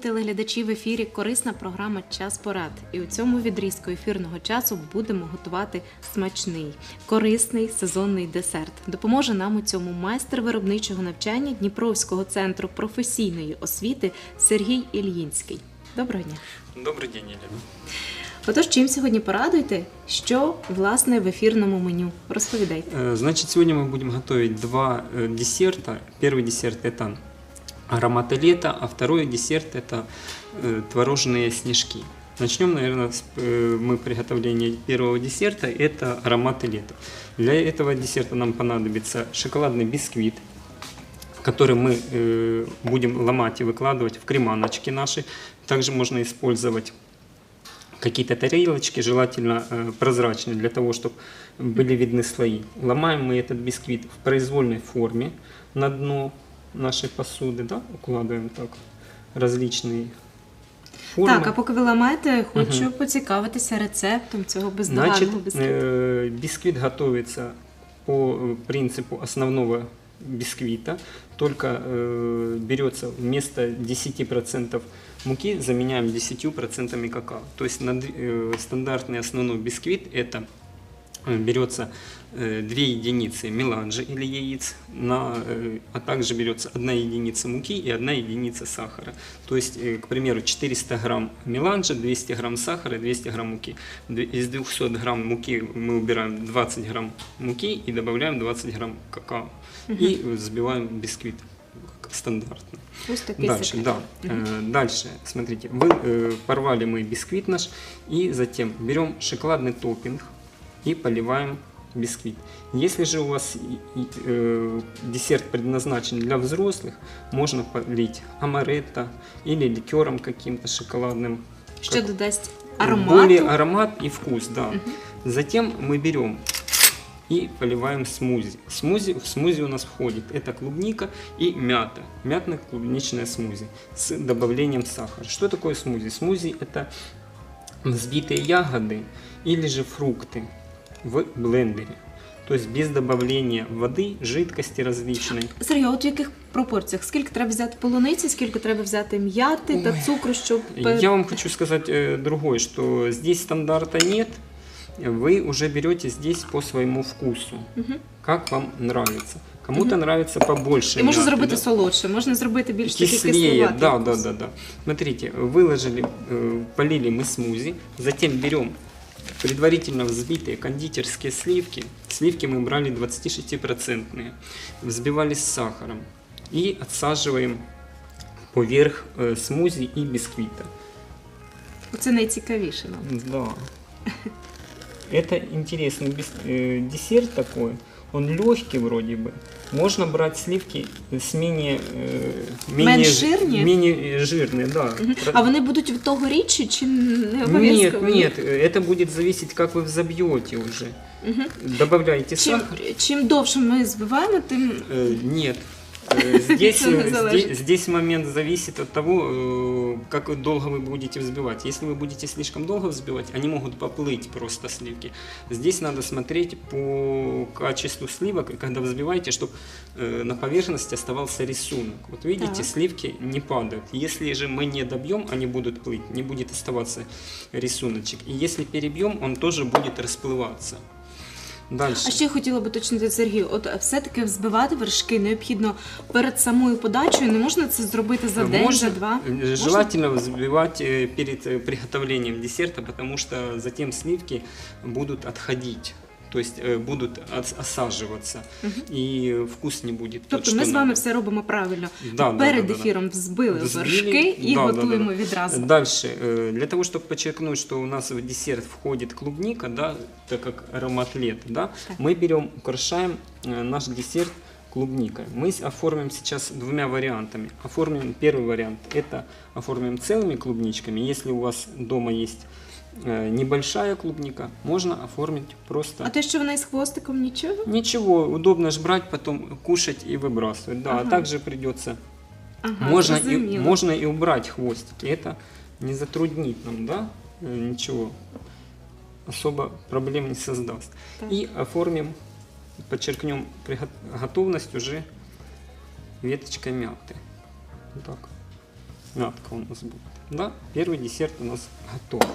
Телеглядачі в ефірі корисна програма Час порад. І у цьому відрізку ефірного часу будемо готувати смачний, корисний сезонний десерт. Допоможе нам у цьому майстер виробничого навчання Дніпровського центру професійної освіти Сергій Ільїнський. Доброго дня! Добрый день, Елена. Отож, чим сьогодні порадуєте? Що власне в ефірному меню? Розповідайте. Э, Значит, сегодня мы будем готовить два э, десерта. Первый десерт это ароматы лета, а второй десерт это э, творожные снежки. Начнем, наверное, с э, мы приготовления первого десерта. Это ароматы лета. Для этого десерта нам понадобится шоколадный бисквит, который мы э, будем ломать и выкладывать в креманочки наши. Также можно использовать какие-то тарелочки, желательно э, прозрачные, для того, чтобы были видны слои. Ломаем мы этот бисквит в произвольной форме на дно нашей посуды, да, укладываем так различные формы. Так, а поки ви ламаєте, хочу поцікавитися рецептом цього бездоганного Значит, бісквіту. э, бисквит готовится по э, принципу основного бисквита, только э, берется вместо 10% муки, заменяем 10% какао. То есть на д- э, стандартный основной бисквит это э, берется 2 единицы меланжа или яиц, на, э, а также берется 1 единица муки и 1 единица сахара. То есть, э, к примеру, 400 грамм меланжа, 200 грамм сахара, 200 грамм муки. Из 200 грамм муки мы убираем 20 грамм муки и добавляем 20 грамм какао. И взбиваем бисквит стандартно. Дальше, да. Э, Дальше, смотрите, вы, э, порвали мы бисквит наш и затем берем шоколадный топпинг и поливаем бисквит. Если же у вас э, десерт предназначен для взрослых, можно полить амаретто или ликером каким-то шоколадным. Що додасть Более аромату. аромат и вкус, да. Затем мы берем и поливаем смузи. Смузи. В смузи у нас входит это клубника и мята. Мятно-клубничное смузи с добавлением сахара. Что такое смузи? Смузи это взбитые ягоды или же фрукты в блендере. То есть без добавления воды, жидкости различной. Сергій, а от в яких пропорціях? Скільки треба взяти полуниці, скільки треба взяти м'яти та Ой. цукру, щоб пе- Я вам хочу сказать э, другое, что здесь стандарта нет. Вы уже берете здесь по своему вкусу, Мгм. как вам нравится. Кому-то нравится побольше. І можна мяты, зробити да. солодше, можна зробити більш такий Кислее, кисловатий да, да, вкус. да, да. Смотрите, выложили, э, полили мы смузи, затем берем предварительно взбитые кондитерские сливки. Сливки мы брали 26%, взбивали с сахаром и отсаживаем поверх э, смузи и бисквита. Оце найцікавіше нам. Да. Это интересный бис- э, десерт такой. Он легкий вроде бы. Можно брать сливки с менее, э, менее, Менш ж- жирні? менее жирные, да. А вони будуть від того річі чи не Нет, обов'язково? нет, э, это будет зависеть, как вы взобьете уже. Мгм. Добавляете Чим, сахар. чим довше ми збиваємо, тим Э, Нет. Э, Здесь, э, здесь, здесь момент зависит от того, э, как долго вы будете взбивать. Если вы будете слишком долго взбивать, они могут поплыть просто сливки. Здесь надо смотреть по качеству сливок, когда взбиваете, чтобы на поверхности оставался рисунок. Вот видите, Так. сливки не падают. Если же мы не добьем, они будут плыть, не будет оставаться рисуночек. И если перебьем, он тоже будет расплываться. Дальше. А ще я хотіла би уточнити Сергію, от е, все-таки взбивати вершки необхідно перед самою подачею. Не можна це зробити за день, Можно, за два. э, Можна? Желательно взбивать э, перед э, приготовлением десерта, потому что затем сливки будут отходить. То есть э, будут ос- осаживаться, и вкус не будет. тот, Тобто что ми з вами надо. все робимо правильно. Да, да, Перед да, да, да. ефіром взбили Взбили, вершки і да, да, да, готуємо да. відразу. Дальше, э, для того, чтобы подчеркнуть, что у нас в десерт входит клубника, да, так как аромат лета, да, Так. мы берем, украшаем э, наш десерт клубникой. Мы с- оформим сейчас двумя вариантами. Оформим первый вариант, это оформим целыми клубничками. Если у вас дома есть э, небольшая клубника, можно оформить просто... А те, що вона із хвостиком, нічого? Ничего, удобно ж брать, потом кушать и выбрасывать. Да, Ага. а также придется Ага, можно, и, зрозуміло. можно и убрать хвостики. Это не затруднит нам, да, э, ничего. Особо проблем не создаст. Так. И оформим, подчеркнем пригот- готовность уже веточкой мяты. Вот так. мятка у нас будет. Да, первый десерт у нас готов.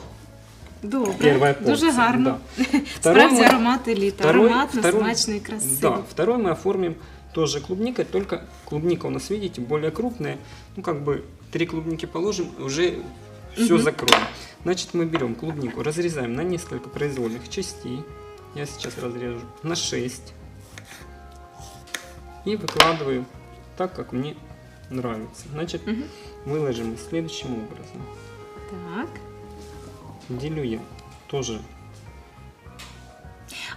Добре, Первая порция. дуже гарно. Да. Второй Справді мы- аромати літа. второй- Ароматно, второй- смачно і красиво. Да, второй мы оформим тоже клубникой, только клубника у нас, видите, более крупная. Ну, как бы три клубники положим, уже все Мгм. закроем. Значит, мы берем клубнику, разрезаем на несколько произвольных частей. Я сейчас разрежу на 6. И выкладываю так, как мне нравится. Значит, Мгм. выложим их следующим образом. Так. Делю я тоже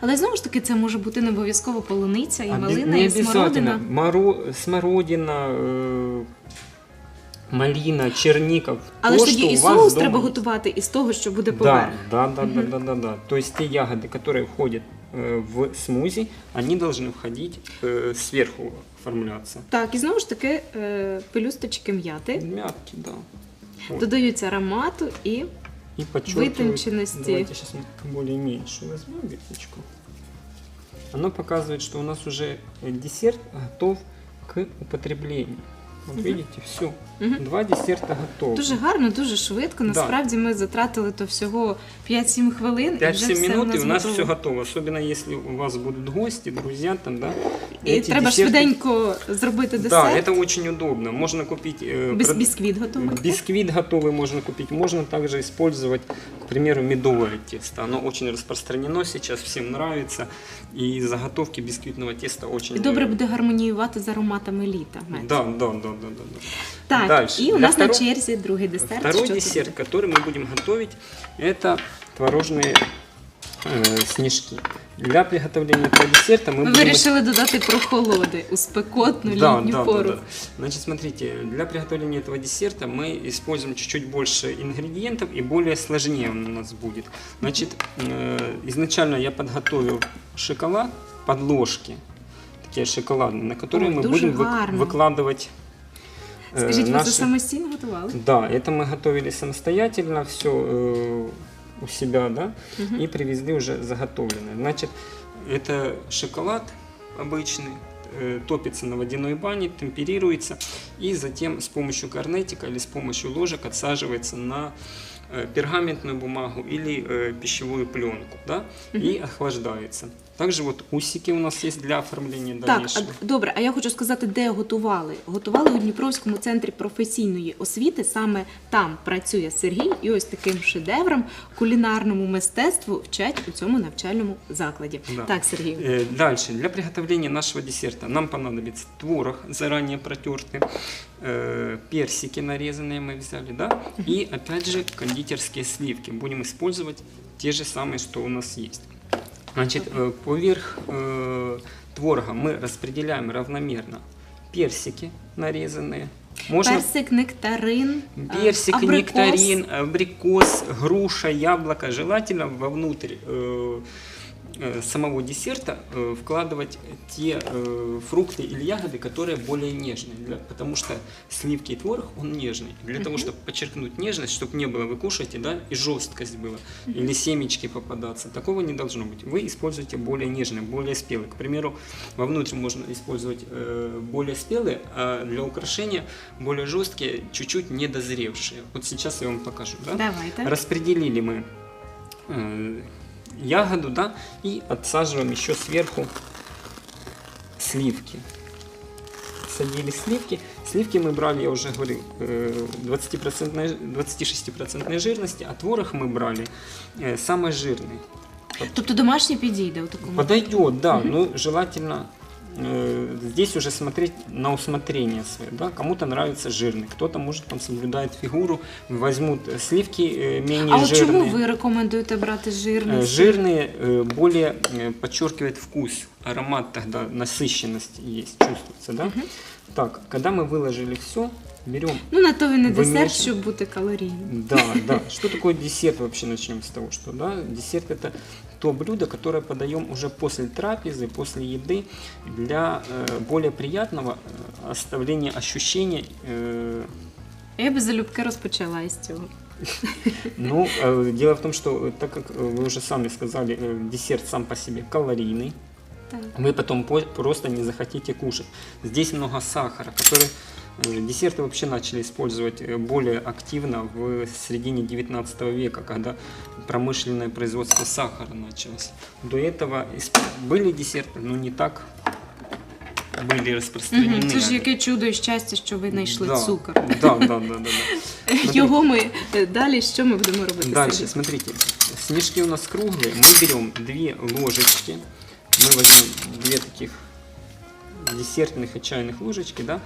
Але знову ж таки, це може бути не обов'язково полуниця, і Обе- малина, не і обязательно. смородина. Моро- смородина, э, малина, черника. Але то, ж тоді что і у вас соус дома. треба готувати із того, що буде Да, поверх. да, да, да, Мгм. да, да, да. То есть те ягоды, которые входят э, в смузи, они должны входить э, сверху оформляться. Так, і знову ж таки, е, пелюсточки м'яти Мягкие, да. Вот. додаються аромату і И подчеркивают. вытонченности. Давайте сейчас мы более меньшую возьмем веточку. Оно показывает, что у нас уже э, десерт готов к употреблению. Вот Мгм. видите, все. Мгм. Два десерта готовы. дуже гарно, дуже швидко. Да. Насправді ми затратили то всього 5-7 хвилин. і вже 5-7 все минут, у и у нас готово. все готово. Особенно если у вас будут гости, друзья, там, да. І эти треба десерты- швиденько зробити Да, десерт. это очень удобно. Можно купить... э, Без прод- бісквіт готовий. Бисквит готовый можно купить. Можно также использовать, к примеру, медовое тесто. Оно очень распространено сейчас, всем нравится. И заготовки бисквитного теста очень... І добре э, буде гармоніювати з ароматами літа. мед. Да, да, да, да, да. да. Так, Дальше. і у Для нас на второго- черзі другий десерт. Второй Що це десерт, буде? который мы будем готовить, это творожные э, снежки. Для приготовления этого десерта мы Ми будем... вирішили додати прохолоди у спекотну Да, літню да, да, пору. да. Значит, смотрите, для приготовления этого десерта мы используем чуть-чуть больше ингредиентов и более сложнее он у нас будет. Значит, э, изначально я подготовил шоколад, подложки, такие шоколадные, на которые Ой, мы дуже будем вы- гарно. выкладывать э, Скажіть, ви це наши- самостійно готували? Да, это мы готовили самостоятельно, все у себя, да, Мгм. и привезли уже заготовленное. Значит, это шоколад обычный, э, топится на водяной бане, темперируется, и затем с помощью корнетика или с помощью ложек отсаживается на э, пергаментную бумагу или э, пищевую пленку, да, и охлаждается. Также вот усики у нас есть для оформления Так, дальнейшего. а, добре, а я хочу сказати, де готували. Готували у Дніпровському центрі професійної освіти. Саме там працює Сергій, і ось таким шедевром кулінарному мистецтву вчать у цьому навчальному закладі. Да. Так, Сергій. Э, Дальше, для приготовления нашего десерта нам понадобится творог заранее протертый, э, персики нарезанные мы взяли, да, и опять же кондитерские сливки. Будем использовать те же самые, что у нас есть. Значит, э, поверх э, творога мы распределяем равномерно персики нарезанные. Можно Персик, нектарин, е, Персик, абрикос. нектарин, абрикос, груша, яблоко. Желательно вовнутрь э, э, самого десерта э, вкладывать те э, фрукты или ягоды, которые более нежные. Для- потому что сливки и творог, он нежный. Для того, чтобы подчеркнуть нежность, чтобы не было, вы кушаете, да, и жесткость была, или семечки попадаться. Такого не должно быть. Вы используете более нежные, более спелые. К примеру, вовнутрь можно использовать э, более спелые, а для украшения более жесткие, чуть-чуть недозревшие. Вот сейчас я вам покажу. Да? Давайте. Распределили мы э, ягоду, да, и отсаживаем еще сверху сливки. Садили сливки. Сливки мы брали, я уже говорил, э, 20%, 26% жирности, а творог мы брали э, самый жирный. Тобто домашній підійде у такому. Подойдет, да, но желательно э, здесь уже смотреть на усмотрение свое, да, кому-то нравится жирный, кто-то может там соблюдает фигуру, возьмут э, сливки э, менее А от чому жирные. ви рекомендуєте брати жирний? Э, сир? Жирные э, более э, подчеркивает вкус, аромат тогда, насыщенность есть, чувствуется, да? Так, когда мы выложили все, берем Ну, на то він не десерт, Вимішуємо. щоб бути калорійним. Да, да. Что такое десерт вообще? Начнем с того, что да, десерт это то блюдо, которое подаем уже после трапезы, после еды для э, более приятного э, оставления ощущений. э, Я би залюбки розпочала із цього. ну, э, дело в том, что э, так как э, вы уже сами сказали, э, десерт сам по себе калорийный, Так. вы потом по- просто не захотите кушать. Здесь много сахара, который Э, Десерты вообще начали использовать э, более активно в середине 19 века, когда промышленное производство сахара началось. До этого исп- были десерты, но не так были распространены. Мгм, Це ж они. яке чудо і щастя, що ви знайшли Да, цукор. Да, да, да, да. да. Його ми е, далі що ми будемо робити? Дальше, Сергій? смотрите, снежки у нас круглые. Мы берем две ложечки. Мы возьмем две таких десертных и чайных ложечки, да.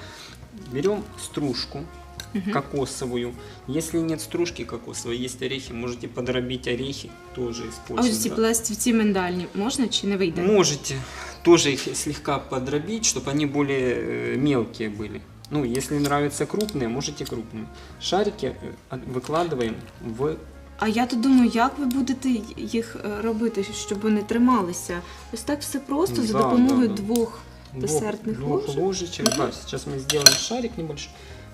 Берем стружку кокосовую. Если нет стружки кокосовой, есть орехи, можете подробить орехи, тоже А использовать. ось ці да. пластівці миндальні можна чи не вийде? Можете тоже их слегка подробить, чтобы они более э, мелкие были. Ну, если нравятся крупные, можете крупные. Шарики э, от- выкладываем в А я то думаю, як ви будете їх е, робити, щоб вони трималися? Ось так все просто за Да, допомогою да, да. двох двух, десертных двух ложек. ложечек. Да, сейчас мы сделаем шарик небольшой,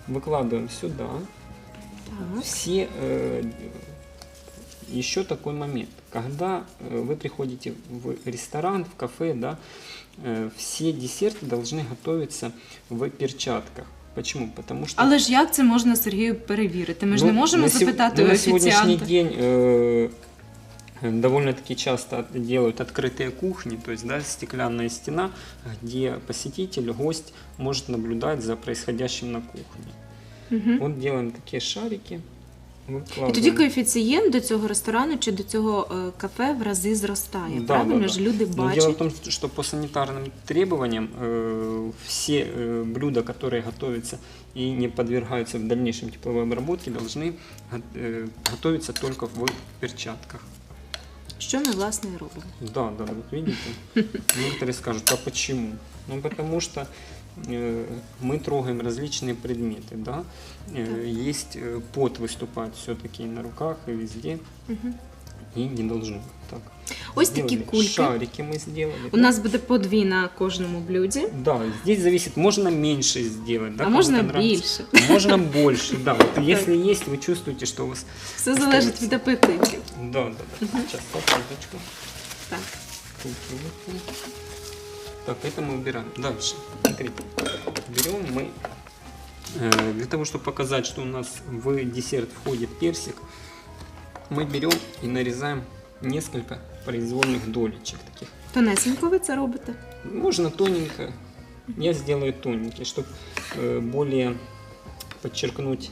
выкладываем сюда. Так. Все э, еще такой момент, когда э, вы приходите в ресторан, в кафе, да, э, все десерты должны готовиться в перчатках. Почему? Потому что Але ж як це можна Сергію перевірити? Ми ж Ну, не можемо на сев- запитати ну, у на сегодняшний офіціанта. день э, довольно-таки часто от- делают открытые кухни, то есть да, стеклянная стена, где посетитель, гость может наблюдать за происходящим на кухне. Мгм. Вот делаем такие шарики. І выкладываем. тоді коефіцієнт до цього ресторану чи до цього е, кафе в рази зростає. Да, правильно да, ж да. люди Но дело в бачать. том, что по санитарным требованиям э, все э, блюда, которые готовятся и не подвергаются в дальнейшем тепловой обработке, должны го- э, готовиться только в перчатках. Що ми власне і робимо? Да, да, вот видите. Некоторые скажут, а почему? Ну, потому что э, мы трогаем различные предметы, да. Э, Есть э, пот выступать все-таки на руках и везде, Мгм. и не должно быть так. Ось такі Сделали кульки. Шарики мы сделали. У да. нас буде по дві на кожному блюді, Да, здесь зависит, можно меньше сделать, да, а можна кому-то нравится. більше. Можно больше, да. Вот если есть, вы чувствуете, что у вас... Все залежить від апетиту. Да, да, да. Сейчас, салфеточку. Так. Руки вытяни. Так, это мы убираем. Дальше. Смотрите. Берем мы, э, для того, чтобы показать, что у нас в десерт входит персик, мы берем и нарезаем несколько произвольных долечек таких. Тонесенько ви це робите. Можно тоненько. Я сделаю тоненький, чтобы более подчеркнуть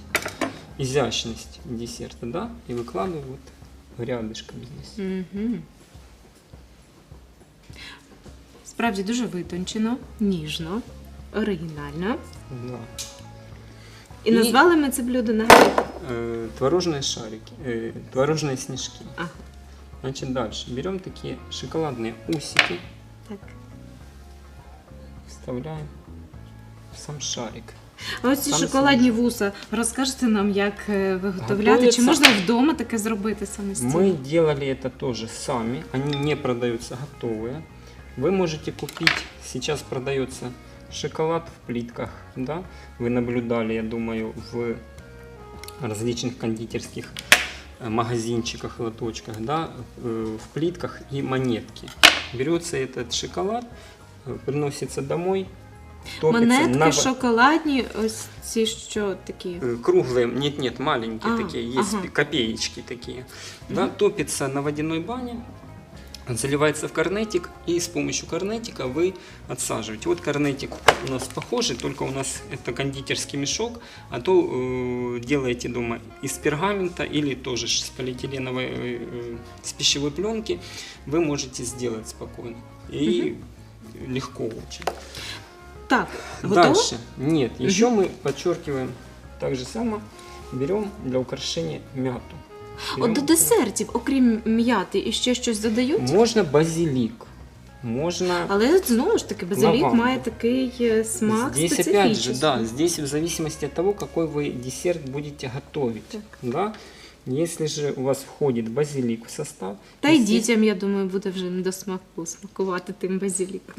изящность десерта, да? И выкладываю вот рядышком здесь. Угу. Справді дуже витончено, ніжно, оригінально. Да. І І- назвали ми це блюдо нагадаю. Э, творожные шарики, э, творожные снежки. Ага, Значит, дальше берем такие шоколадные усики, так. вставляем в сам шарик. А ось ці Саме шоколадні вуса. Розкажете нам, як е, виготовляти? Чи Готується. можна вдома таке зробити самостійно? Мы делали это тоже сами, они не продаются готовые. Вы можете купить, сейчас продается шоколад в плитках, да? Вы наблюдали, я думаю, в различных кондитерских э, магазинчиках, лоточках, да, э, в плитках и монетки. Берется этот шоколад, э, приносится домой, топится Монетки на во- шоколадні, ось ці що такі. Э, Круглые, нет, нет, маленькие А, такие, есть ага. копеечки такие. Да, Мгм. топится на водяной бане, заливается в корнетик, и с помощью корнетика вы отсаживаете. Вот корнетик у нас похожий, только у нас это кондитерский мешок, а то э, делаете дома из пергамента или тоже с полиэтиленовой, э, э, с пищевой пленки, вы можете сделать спокойно. И легко очень. Так, готово? Дальше. Нет, еще мы подчеркиваем так же само. Берем для украшения мяту. От до десертів, окрім м'яти, і ще щось додають? Можно базилик. Можно... Але знову ж таки, базилік Лаванду. має такий е, смак здесь специфічний. опять же, да, здесь в зависимости от того, какой вы десерт будете готовить. Так. Да? Если же у вас входит базилик в состав, Та й естественно, дітям, я думаю, буде вже не до смаку смакувати тим базиліком.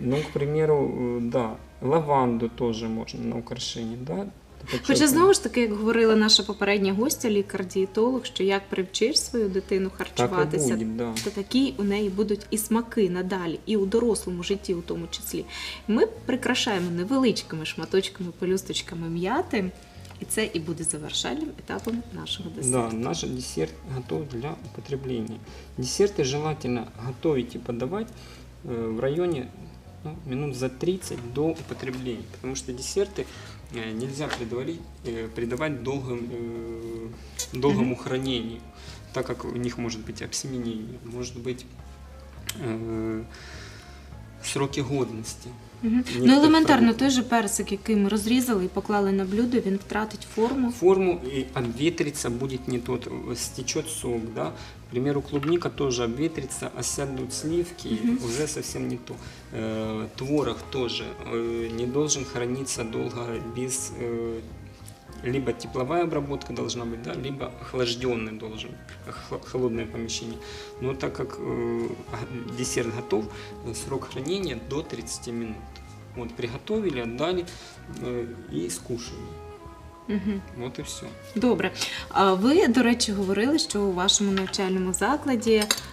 Ну, к примеру, э, да, лаванду тоже можно на украшение, да. Хоча подчеркиваю. знову ж таки, як говорила наша попередня гостя, лікар-дієтолог, що як привчиш свою дитину так и харчуватися, будет, да. то такі у неї будуть і смаки надалі, і у дорослому житті, у тому числі. Ми прикрашаємо невеличкими шматочками, пелюсточками м'яти, і це і буде завершальним етапом нашого десерту. Да, наш десерт готов для употребления. Десерты желательно готовить и подавать э, в районе ну, минут за 30 до употребления, потому что десерты э, нельзя предварить, э, придавать долгом, э, долгому хранению, так как у них может быть обсеменение, может быть э, сроки годности. Мгм. Некоторых Ну, елементарно, продуктов. той же персик, який ми розрізали і поклали на блюдо, він втратить форму. форму и обветрится будет не тот, э, стечет сок, да. К примеру, клубника тоже обветрится, осядут сливки, Мгм. уже совсем не то. Э, творог тоже э, не должен храниться долго без э, либо тепловая обработка должна быть, да, либо охлажденный должен, охла- холодное помещение. Но так как э, г- десерт готов, э, срок хранения до 30 минут. Вот приготовили, отдали э, и скушали. Мгм. Вот и все. Добре. А ви, до речі, говорили, що у вашому навчальному закладі е, виготов- от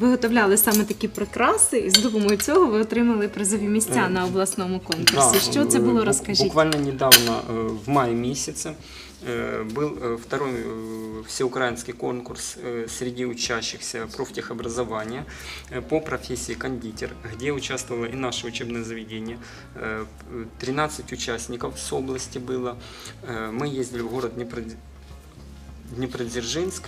виготовляли саме такі прикраси, і з допомогою цього ви отримали призові місця Е, на обласному конкурсі. Що це э, було? бу- Розкажіть. Буквально недавно, э, в мае месяце, э, был э, второй э, всеукраинский конкурс э, среди учащихся профтехобразования э, по профессии кондитер, где участвовало и наше учебное заведение. Э, п- 13 участников с области было. Э, Мы ездили в город Днепрод- Днепродзержинск,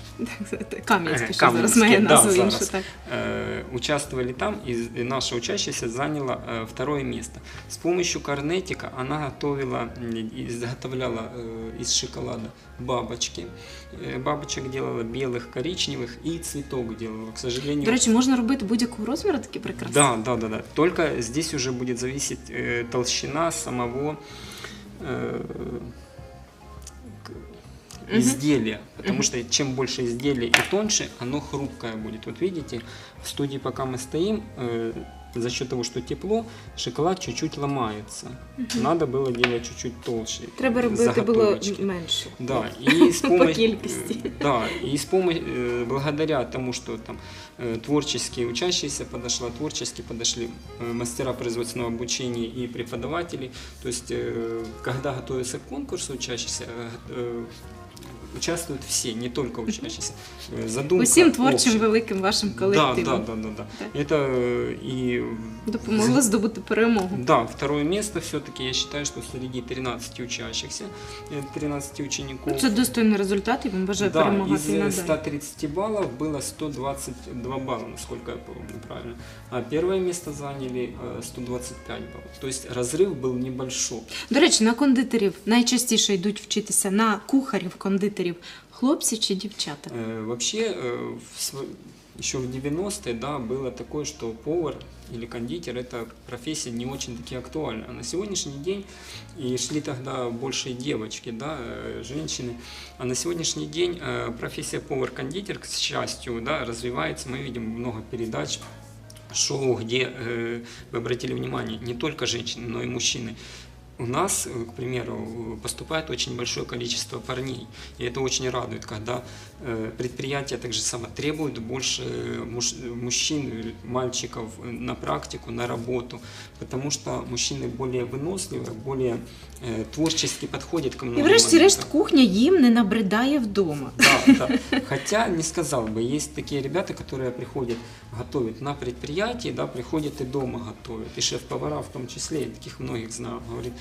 Кам'янське, Е, що зараз Кам'янське, має да, назву зараз. іншу. Так. Э, участвовали там, и, и наша учащаяся заняла э, второе место. С помощью корнетика она готовила, м, и изготовляла э, из шоколада бабочки. Э, бабочек делала белых, коричневых и цветок делала. К сожалению, До речі, можна робити будь-якого розміру такі прикраси? да, да, да, да. Только здесь уже будет зависеть э, толщина самого э, к- Мгм. изделия. Потому Мгм. что чем больше изделия и тоньше, оно хрупкое будет. Вот видите, в студии, пока мы стоим, э, за счет того, что тепло, шоколад чуть-чуть ломается. Надо было делать чуть-чуть толще. Треба робити було заготовочки. менше. Да, и с По помощью, кількості. да, и с помощью, благодаря тому, что там э, творческие учащиеся подошла, творчески подошли э, мастера производственного обучения и преподаватели. То есть, э, когда готовится к конкурсу учащиеся, э, э, участвуют все, не только учащиеся. Э, Задумка Усім творчим общая. великим вашим Да, колективом. да, да, да, да. Так. Это э, и Допомогло здобути перемогу. да, второе место все-таки я считаю, что среди 13 учащихся, э, 13 учеников. Це достойний результат, і він бажає Да, перемагати из і э, надалі. 130 баллов было 122 балла, насколько я помню правильно. А первое место заняли э, 125 баллов. То есть разрыв был небольшой. До речі, на кондитерів найчастіше йдуть вчитися на кухарів, кондитерів, Хлопці чи дівчата. Э, Вообще, э, в еще в 90-е да, было такое, что повар или кондитер – это профессия не очень таки актуальна. А на сегодняшний день, и шли тогда больше девочки, да, э, женщины, а на сегодняшний день э, профессия повар-кондитер, к счастью, да, развивается. Мы видим много передач, шоу, где, э, вы обратили внимание, не только женщины, но и мужчины. У нас, э, к примеру, э, поступает очень большое количество парней. И это очень радует, когда э, предприятия также само требуют больше э, муж- э, мужчин, э, мальчиков э, на практику, на работу. Потому что мужчины более выносливые, более э, творчески подходят ко І многим врешті-решт моментам. кухня їм не набридає вдома. Да, да. Хотя не сказал бы, есть такие ребята, которые приходят, готовят на предприятии, да, приходят и дома готовят. И шеф-повара в том числе, я таких многих знаю. Говорит,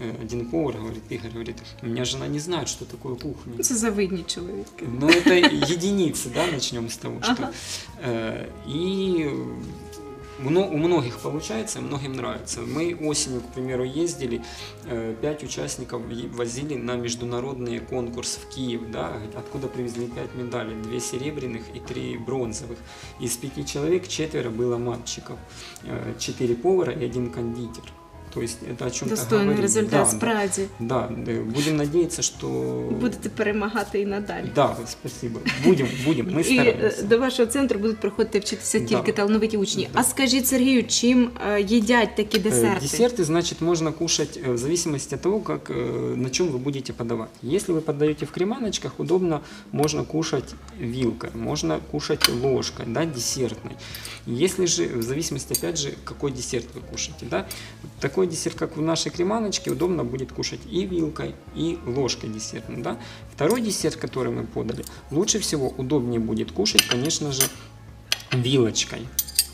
э, один повар говорит, Игорь, говорит, у меня жена не знает, что такое кухня. Це завидні чоловіки. Но это единицы, да, начнем с того, что... Ага. э, И мно- у многих получается, многим нравится. Мы осенью, к примеру, ездили, э, пять участников е- возили на международный конкурс в Киев, да, откуда привезли пять медалей, две серебряных и три бронзовых. Из пяти человек четверо было мальчиков, э, четыре повара и один кондитер. То есть это о чем-то Достойний говорит. результат, Да, справді. Да, да, будем надеяться, что... Будете перемагати і надалі. Да, спасибо. Будем, будем, мы І е, стараемся. до вашого центру будуть приходити вчитися Да. тільки талановиті учні. Да. А скажіть Сергію, чим е, їдять такі Э, десерти? Десерты, значит, можно кушать э, в зависимости от того, как, э, на чем вы будете подавать. Если вы подаете в креманочках, удобно, можно кушать вилкой, можно кушать ложкой, да, десертной. Если же, в зависимости, опять же, какой десерт вы кушаете, да, такой десерт, как в нашей креманочке, удобно будет кушать и вилкой, и ложкой десертной, да. Второй десерт, который мы подали, лучше всего, удобнее будет кушать, конечно же, вилочкой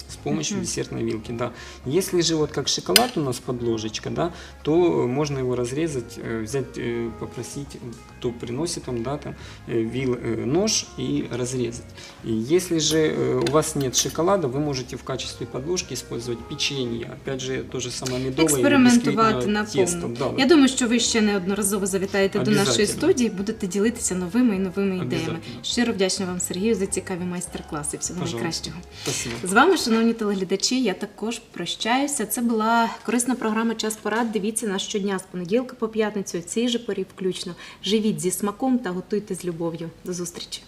с помощью Мгм. десертной вилки, да. Если же вот как шоколад у нас под ложечка, да, то э, можно его разрезать, э, взять, э, попросить, э, кто приносит вам, да, там, э, вил, э, нож и разрезать. И если же э, у вас нет шоколада, вы можете в качестве подложки использовать печенье, опять же, то же самое медовое или Експериментувати бисквитное на тесто. повну. Да, Я думаю, що ви ще неодноразово завітаєте до нашої Обязательно. студії, будете ділитися новими і новими ідеями. Обязательно. Щиро вдячна вам, Сергію, за цікаві майстер-класи. Всього Пожалуйста. найкращого. Спасибо. З вами, шановні телеглядачі, я також прощаюся. Це була корисна програма Час порад. Дивіться нас щодня з понеділка по п'ятницю, цій же порі включно. Живіть зі смаком та готуйте з любов'ю. До зустрічі.